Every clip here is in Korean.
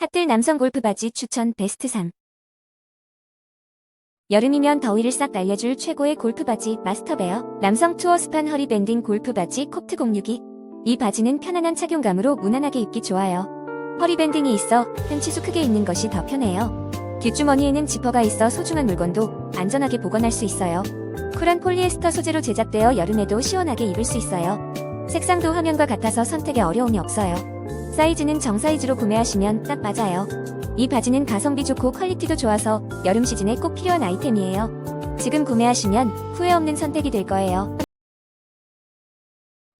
핫들 남성 골프 바지 추천 베스트 3 여름이면 더위를 싹 날려줄 최고의 골프 바지 마스터베어 남성 투어 스판 허리 밴딩 골프 바지 코트 062. 이 바지는 편안한 착용감으로 무난하게 입기 좋아요. 허리 밴딩이 있어 팬치수 크게 입는 것이 더 편해요. 뒷주머니에는 지퍼가 있어 소중한 물건도 안전하게 보관할 수 있어요. 쿨한 폴리에스터 소재로 제작되어 여름에도 시원하게 입을 수 있어요. 색상도 화면과 같아서 선택에 어려움이 없어요. 사이즈는 정사이즈로 구매하시면 딱 맞아요. 이 바지는 가성비 좋고 퀄리티도 좋아서 여름 시즌에 꼭 필요한 아이템이에요. 지금 구매하시면 후회 없는 선택이 될 거예요.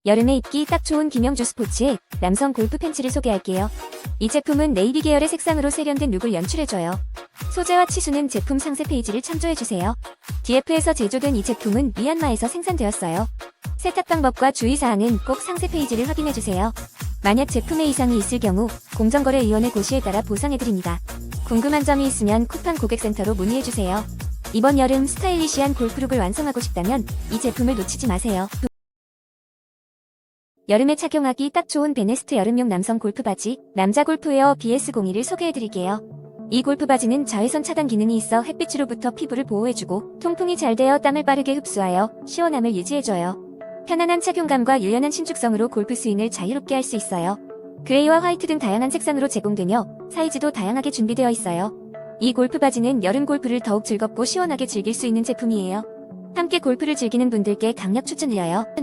여름에 입기 딱 좋은 김영주 스포츠의 남성 골프 팬츠를 소개할게요. 이 제품은 네이비 계열의 색상으로 세련된 룩을 연출해줘요. 소재와 치수는 제품 상세 페이지를 참조해주세요. DF에서 제조된 이 제품은 미얀마에서 생산되었어요. 세탁 방법과 주의사항은 꼭 상세 페이지를 확인해주세요. 만약 제품에 이상이 있을 경우 공정거래위원회 고시에 따라 보상해드립니다. 궁금한 점이 있으면 쿠팡 고객센터로 문의해주세요. 이번 여름 스타일리시한 골프룩을 완성하고 싶다면 이 제품을 놓치지 마세요. 여름에 착용하기 딱 좋은 베네스트 여름용 남성 골프 바지 남자 골프웨어 BS01을 소개해드릴게요. 이 골프 바지는 자외선 차단 기능이 있어 햇빛으로부터 피부를 보호해주고 통풍이 잘 되어 땀을 빠르게 흡수하여 시원함을 유지해줘요. 편안한 착용감과 유연한 신축성으로 골프 스윙을 자유롭게 할 수 있어요. 그레이와 화이트 등 다양한 색상으로 제공되며 사이즈도 다양하게 준비되어 있어요. 이 골프 바지는 여름 골프를 더욱 즐겁고 시원하게 즐길 수 있는 제품이에요. 함께 골프를 즐기는 분들께 강력 추천드려요.